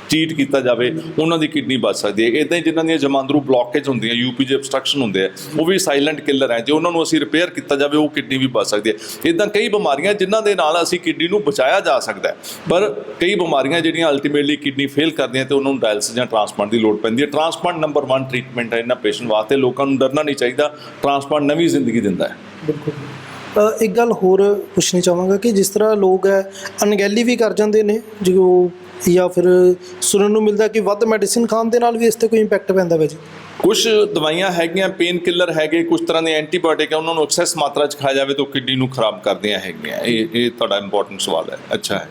ਟ੍ਰੀਟ ਕੀਤਾ ਜਾਵੇ, ਉਹਨਾਂ ਦੀ ਕਿਡਨੀ ਬਚ ਸਕਦੀ ਹੈ। ਇਦਾਂ ਹੀ ਜਿਨ੍ਹਾਂ ਦੀਆਂ ਜਮਾਂਦਰੂ ਬਲੌਕੇਜ ਹੁੰਦੀਆਂ ਯੂਪੀਜੀ obstruction ਹੁੰਦੇ ਆ, ਉਹ ਵੀ ਸਾਇਲੈਂਟ ਕਿਲਰ ਹੈ। ਜੇ ਉਹਨਾਂ ਨੂੰ ਅਸੀਂ ਰਿਪੇਅਰ ਕੀਤਾ ਜਾਵੇ, ਉਹ ਕਿਡਨੀ ਵੀ ਬਚ ਸਕਦੀ ਹੈ। ਇਦਾਂ ਕਈ ਬਿਮਾਰੀਆਂ ਜਿਨ੍ਹਾਂ ਦੇ ਨਾਲ ਅਸੀਂ ਕਿਡਨੀ ਨੂੰ ਬਚਾਇਆ ਜਾ ਸਕਦਾ ਹੈ। ਪਰ ਕਈ ਬਿਮਾਰੀਆਂ ਜਿਹੜੀਆਂ ਅਲਟੀਮੇਟਲੀ ਕਿਡਨੀ ਫੇਲ ਕਰਦੀਆਂ ਤੇ ਉਹਨਾਂ ਨੂੰ ਡਾਇਲਸਿਸ ਜਾਂ ਟ੍ਰਾਂਸਪਲਾਂਟ ਦੀ ਲੋੜ ਪੈਂਦੀ ਹੈ। ਟ੍ਰਾਂਸਪਲਾਂਟ ਨੰਬਰ 1 ਟ੍ਰੀਟਮੈਂਟ ਹੈ ਇਹਨਾਂ ਪੇਸ਼ੈਂਟ ਵਾਸਤੇ। ਲੋਕਾਂ ਨੂੰ ਡਰਨਾ ਨਹੀਂ ਚਾਹੀਦਾ। ਟ੍ਰਾਂਸਪਲਾਂਟ ਨਵੀਂ ਜ਼ਿੰਦਗੀ ਦਿੰਦਾ ਹੈ। ਬਿਲਕੁਲ ਇੱਕ ਗੱਲ ਹੋਰ ਪੁੱਛਣੀ ਚਾਹਾਂਗਾ ਕਿ ਜਿਸ ਤਰ੍ਹਾਂ ਲੋਕ ਹੈ, ਅਣਗਹਿਲੀ ਵੀ ਕਰ ਜਾਂਦੇ ਨੇ, ਜੋ ਜਾਂ ਫਿਰ ਸੁਣਨ ਨੂੰ ਮਿਲਦਾ ਕਿ ਵੱਧ ਮੈਡੀਸਿਨ ਖਾਣ ਦੇ ਨਾਲ ਵੀ ਇਸ ਤੇ ਕੋਈ ਇੰਪੈਕਟ ਪੈਂਦਾ ਵੈ ਜੀ? ਕੁਝ ਦਵਾਈਆਂ ਹੈਗੀਆਂ ਪੇਨ ਕਿਲਰ ਹੈਗੇ ਕੁਝ ਤਰ੍ਹਾਂ ਦੇ ਐਂਟੀਬਾਇਓਟਿਕ ਹੈ ਉਹਨਾਂ ਨੂੰ ਐਕਸੈਸ ਮਾਤਰਾ ਚ ਖਾਇਆ ਜਾਵੇ ਤਾਂ ਕਿਡਨੀ ਨੂੰ ਖਰਾਬ ਕਰਦੀਆਂ ਹੈਗੀਆਂ। ਇਹ ਇਹ ਤੁਹਾਡਾ ਇੰਪੋਰਟੈਂਟ ਸਵਾਲ ਹੈ। ਅੱਛਾ ਹੈ।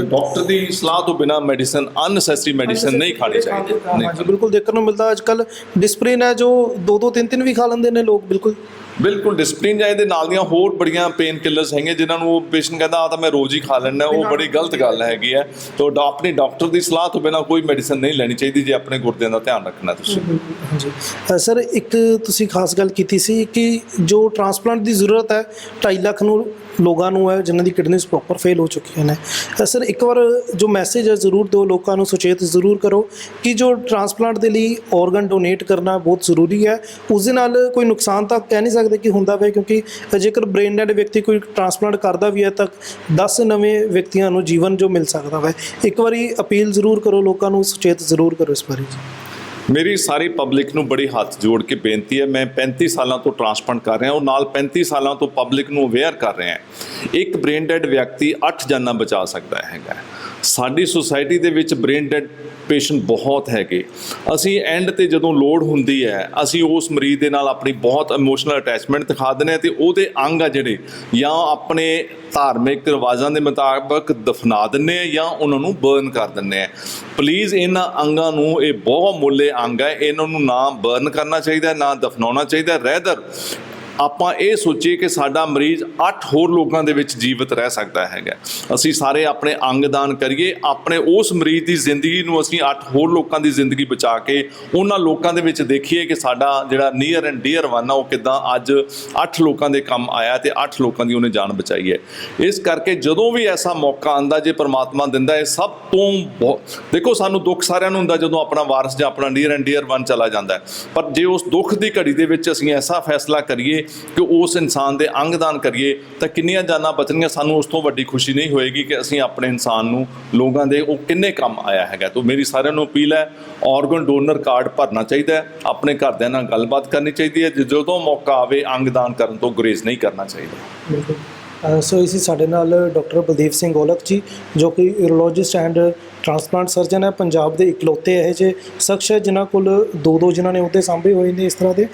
ਡਾਕਟਰ ਦੀ ਸਲਾਹ ਤੋਂ ਬਿਨਾ ਮੈਡੀਸਨ ਅਨਨੈਸੈਸਰੀ ਮੈਡੀਸਨ ਨਹੀਂ ਖਾਣੀ ਚਾਹੀਦੀ। ਨਹੀਂ ਬਿਲਕੁਲ ਦੇਖਣ ਨੂੰ ਮਿਲਦਾ। ਅੱਜ ਕੱਲ ਡਿਸਪਲਿਨ ਹੈ ਜੋ ਦੋ ਦੋ ਤਿੰਨ ਤਿੰਨ ਵੀ ਖਾ ਲੈਂਦੇ ਨੇ ਲੋਕ ਬਿਲਕੁਲ। ਬਿਲਕੁਲ ਡਿਸਪਲਿਨ ਜਾਂ ਇਹਦੇ ਨਾਲ ਦੀਆਂ ਹੋਰ ਬੜੀਆਂ ਪੇਨ ਕਿਲਰਸ ਹੈਗੀਆਂ, ਜਿਨ੍ਹਾਂ ਨੂੰ ਉਹ ਪੇਸ਼ੈਂਟ ਕਹਿੰਦਾ ਆ ਤਾਂ ਮੈਂ ਰੋਜ਼ ਹੀ ਖਾ ਲੈਣਾ ਉਹ ਬੜੀ ਗਲਤ ਗੱਲ ਹੈਗੀ ਹੈ। ਤੋਂ ਡਾ- ਆਪਣੇ ਡਾਕਟਰ ਦੀ ਸਲਾਹ ਤੋਂ ਬਿਨਾ ਕੋਈ ਮੈਡੀਸਨ ਨਹੀਂ ਲੈਣੀ ਚਾਹੀਦੀ ਜੇ ਆਪਣੇ ਗੁਰਦਿਆਂ ਦਾ ਧਿਆਨ ਰੱਖਣਾ ਤੁਸੀਂ। ਹਾਂਜੀ। ਸਰ, ਇੱਕ ਤੁਸੀਂ ਖਾਸ ਗੱਲ ਕੀਤੀ ਸੀ ਕਿ ਜੋ ਟ੍ਰਾਂਸਪਲਾਂਟ ਦੀ ਜ਼ਰੂਰਤ ਹੈ 2.5 ਲੱਖ ਨੂੰ ਲੋਕਾਂ ਨੂੰ ਹੈ ਜਿਨ੍ਹਾਂ ਦੀ ਕਿਡਨੀਜ਼ ਪ੍ਰੋਪਰ ਫੇਲ ਹੋ ਚੁੱਕੀਆਂ ਨੇ। ਅ, ਸਰ ਇੱਕ ਵਾਰ ਜੋ ਮੈਸੇਜ ਹੈ ਜ਼ਰੂਰ ਦਿਓ ਲੋਕਾਂ ਨੂੰ ਸੁਚੇਤ ਜ਼ਰੂਰ ਕਰੋ ਕਿ ਜੋ ਟ੍ਰਾਂਸਪਲਾਂਟ ਦੇ ਲਈ ਆਰਗਨ ਡੋਨੇਟ ਕਰਨਾ ਬਹੁਤ ਜ਼ਰੂਰੀ ਹੈ। ਉਸ ਦੇ ਨਾਲ ਕੋਈ ਨੁਕਸਾਨ ਤਾਂ ਕਹਿ ਨਹੀਂ ਸਕਦੇ ਕਿ ਹੁੰਦਾ ਵੇ ਕਿਉਂਕਿ ਜੇਕਰ ਬ੍ਰੇਨ ਡੈਡ ਵਿਅਕਤੀ ਕੋਈ ਟ੍ਰਾਂਸਪਲਾਂਟ ਕਰਦਾ ਵੀ ਹੈ ਤਾਂ 10 ਨਵੇਂ ਵਿਅਕਤੀਆਂ ਨੂੰ ਜੀਵਨ ਜੋ ਮਿਲ ਸਕਦਾ ਵੇ। ਇੱਕ ਵਾਰੀ ਅਪੀਲ ਜ਼ਰੂਰ ਕਰੋ ਲੋਕਾਂ ਨੂੰ ਸੁਚੇਤ ਜ਼ਰੂਰ ਕਰੋ ਇਸ ਬਾਰੇ। ਮੇਰੀ ਸਾਰੀ ਪਬਲਿਕ ਨੂੰ ਬੜੀ ਹੱਥ ਜੋੜ ਕੇ ਬੇਨਤੀ ਹੈ, ਮੈਂ 35 ਸਾਲਾਂ ਤੋਂ ਟ੍ਰਾਂਸਪਲਾਂਟ ਕਰ ਰਿਹਾ ਉਹ ਨਾਲ 35 ਸਾਲਾਂ ਤੋਂ ਪਬਲਿਕ ਨੂੰ ਅਵੇਅਰ ਕਰ ਰਿਹਾ ਇੱਕ ਬ੍ਰੇਨ ਡੈਡ ਵਿਅਕਤੀ 8 ਜਾਨਾਂ ਬਚਾ ਸਕਦਾ ਹੈਗਾ ਸਾਡੀ ਸੁਸਾਇਟੀ ਦੇ ਵਿੱਚ ਬ੍ਰੇਨ ਡੈਡ ਪੇਸ਼ੈਂਟ ਬਹੁਤ ਹੈਗੇ। ਅਸੀਂ ਐਂਡ ਤੇ ਜਦੋਂ ਲੋੜ ਹੁੰਦੀ ਹੈ, ਅਸੀਂ ਉਸ ਮਰੀਜ਼ ਦੇ ਨਾਲ ਆਪਣੀ ਬਹੁਤ ਇਮੋਸ਼ਨਲ ਅਟੈਚਮੈਂਟ ਦਿਖਾ ਦਿੰਦੇ ਹਾਂ ਤੇ ਉਹਦੇ ਅੰਗ ਆ ਜਿਹੜੇ, ਜਾਂ ਆਪਣੇ ਧਾਰਮਿਕ ਰਿਵਾਜ਼ਾਂ ਦੇ ਮੁਤਾਬਕ ਦਫਨਾ ਦਿੰਦੇ ਆ ਜਾਂ ਉਹਨਾਂ ਨੂੰ ਬਰਨ ਕਰ ਦਿੰਦੇ ਆ ਪਲੀਜ਼ ਇਹਨਾਂ ਅੰਗਾਂ ਨੂੰ ਇਹ ਬਹੁਤ ਮੁੱਲੇ ਅੰਗ ਹੈ ਇਹਨਾਂ ਨੂੰ ਨਾ ਬਰਨ ਕਰਨਾ ਚਾਹੀਦਾ ਨਾ ਦਫਨਾਉਣਾ ਚਾਹੀਦਾ। ਰਹਿਦਰ ਆਪਾਂ ਇਹ ਸੋਚੀਏ ਕਿ ਸਾਡਾ ਮਰੀਜ਼ 8 ਹੋਰ ਲੋਕਾਂ ਦੇ ਵਿੱਚ ਜੀਵਤ ਰਹਿ ਸਕਦਾ ਹੈਗਾ। ਅਸੀਂ ਸਾਰੇ ਆਪਣੇ ਅੰਗ ਦਾਨ ਕਰੀਏ, ਆਪਣੇ ਉਸ ਮਰੀਜ਼ ਦੀ ਜ਼ਿੰਦਗੀ ਨੂੰ ਅਸੀਂ 8 ਹੋਰ ਲੋਕਾਂ ਦੀ ਜ਼ਿੰਦਗੀ ਬਚਾ ਕੇ, ਉਹਨਾਂ ਲੋਕਾਂ ਦੇ ਵਿੱਚ ਦੇਖੀਏ ਕਿ ਸਾਡਾ ਜਿਹੜਾ ਨੀਅਰ ਐਂਡ ਡੀਅਰ ਵਨ ਆ, ਉਹ ਕਿਦਾਂ ਅੱਜ 8 ਲੋਕਾਂ ਦੇ ਕੰਮ ਆਇਆ ਤੇ 8 ਲੋਕਾਂ ਦੀ ਉਹਨੇ ਜਾਨ ਬਚਾਈ ਹੈ। ਇਸ ਕਰਕੇ ਜਦੋਂ ਵੀ ਐਸਾ ਮੌਕਾ ਆਂਦਾ, ਜੇ ਪ੍ਰਮਾਤਮਾ ਦਿੰਦਾ ਹੈ ਸਭ ਤੋਂ ਬਹੁਤ ਦੇਖੋ ਸਾਨੂੰ ਦੁੱਖ ਸਾਰਿਆਂ ਨੂੰ ਹੁੰਦਾ ਜਦੋਂ ਆਪਣਾ ਵਾਰਸ ਜਾਂ ਆਪਣਾ ਨੀਅਰ ਐਂਡ ਡੀਅਰ ਵਨ ਚਲਾ ਜਾਂਦਾ ਪਰ ਜੇ ਉਸ ਦੁੱਖ ਦੀ ਘੜੀ ਦੇ ਵਿੱਚ ਅਸੀਂ ਐਸਾ ਫੈਸਲਾ ਕਰੀਏ ਕਿ ਉਸ ਇਨਸਾਨ ਦੇ ਅੰਗ ਦਾਨ ਕਰੀਏ, ਤਾਂ ਕਿੰਨੀਆਂ ਜਾਨਾਂ ਬਚਣਗੀਆਂ, ਸਾਨੂੰ ਉਸ ਤੋਂ ਵੱਡੀ ਖੁਸ਼ੀ ਨਹੀਂ ਹੋਏਗੀ ਕਿ ਅਸੀਂ ਆਪਣੇ ਇਨਸਾਨ ਨੂੰ ਲੋਕਾਂ ਦੇ ਉਹ ਕਿੰਨੇ ਕੰਮ ਆਇਆ ਹੈਗਾ। ਤੋਂ ਮੇਰੀ ਸਾਰਿਆਂ ਨੂੰ ਅਪੀਲ ਹੈ ਆਰਗਨ ਡੋਨਰ ਕਾਰਡ ਭਰਨਾ ਚਾਹੀਦਾ ਹੈ, ਆਪਣੇ ਘਰਦਿਆਂ ਨਾਲ ਗੱਲਬਾਤ ਕਰਨੀ ਚਾਹੀਦੀ ਹੈ ਜਦੋਂ ਮੌਕਾ ਆਵੇ ਅੰਗ ਦਾਨ ਕਰਨ ਤੋਂ ਗੁਰੇਜ਼ ਨਹੀਂ ਕਰਨਾ ਚਾਹੀਦਾ। ਬਿਲਕੁਲ। ਸੋ ਇਸੇ ਸਾਡੇ ਨਾਲ ਡਾਕਟਰ ਬਲਦੀਪ ਸਿੰਘ ਔਲਖ ਜੀ, ਜੋ ਕਿ ਯੂਰੋਲੋਜਿਸਟ ਐਂਡ ਟਰਾਂਸਪਲਾਂਟ ਸਰਜਨ ਹੈ, ਪੰਜਾਬ ਦੇ ਇਕਲੌਤੇ ਇਹ ਜੇ ਸ਼ਖਸ ਹੈ, ਜਿਨ੍ਹਾਂ ਕੋਲ ਦੋ ਦੋ ਜਿਨ੍ਹਾਂ ਨੇ ਉਹਦੇ ਸਾਂਭੇ ਹੋਏ ਨੇ ਇਸ ਤਰ੍ਹਾਂ ਦੇ।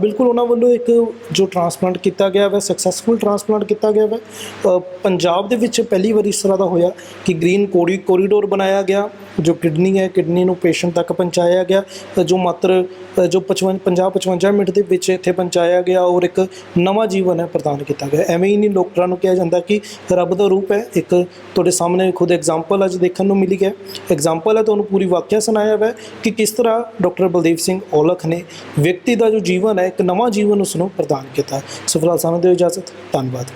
ਬਿਲਕੁਲ ਉਹਨਾਂ ਵੱਲੋਂ ਇੱਕ ਜੋ ਟਰਾਂਸਪਲਾਂਟ ਕੀਤਾ ਗਿਆ ਵਾ ਸਕਸੈਸਫੁਲ ਟਰਾਂਸਪਲਾਂਟ ਕੀਤਾ ਗਿਆ ਵਾ ਪੰਜਾਬ ਦੇ ਵਿੱਚ ਪਹਿਲੀ ਵਾਰ ਇਸ ਤਰ੍ਹਾਂ ਦਾ ਹੋਇਆ ਕਿ ਗ੍ਰੀਨ ਕੋਰੀ, ਕੋਰੀਡੋਰ ਬਣਾਇਆ ਗਿਆ, ਜੋ ਕਿਡਨੀ ਹੈ, ਕਿਡਨੀ ਨੂੰ ਪੇਸ਼ੈਂਟ ਤੱਕ ਪਹੁੰਚਾਇਆ ਗਿਆ ਜੋ ਮਾਤਰ ਜੋ 55 50 55 ਮਿੰਟ ਦੇ ਵਿੱਚ ਇੱਥੇ ਪਹੁੰਚਾਇਆ ਗਿਆ ਔਰ ਇੱਕ ਨਵਾਂ ਜੀਵਨ ਹੈ ਪ੍ਰਦਾਨ ਕੀਤਾ ਗਿਆ। ਐਵੇਂ ਹੀ ਨਹੀਂ ਡਾਕਟਰਾਂ ਨੂੰ ਕਿਹਾ ਜਾਂਦਾ ਕਿ ਰੱਬ ਦਾ ਰੂਪ ਹੈ। ਇੱਕ ਤੁਹਾਡੇ ਸਾਹਮਣੇ ਖੁਦ ਐਗਜ਼ਾਮਪਲ ਅੱਜ ਦੇਖਣ ਨੂੰ ਮਿਲੀ ਹੈ। ਐਗਜ਼ਾਮਪਲ ਹੈ ਤੁਹਾਨੂੰ ਪੂਰੀ ਵਾਕਿਆ ਸੁਣਾਇਆ ਹੋਇਆ ਕਿ ਕਿਸ ਤਰ੍ਹਾਂ ਡਾਕਟਰ ਬਲਦੇਵ ਸਿੰਘ ਔਲਖ ਨੇ ਵਿਅਕਤੀ ਦਾ ਜੋ ਜੀਵਨ ਹੈ, ਇੱਕ ਨਵਾਂ ਜੀਵਨ ਉਸ ਨੂੰ ਪ੍ਰਦਾਨ ਕੀਤਾ ਸੋ ਫਿਲਹਾਲ ਸਾਨੂੰ ਦਿਓ ਇਜਾਜ਼ਤ, ਧੰਨਵਾਦ।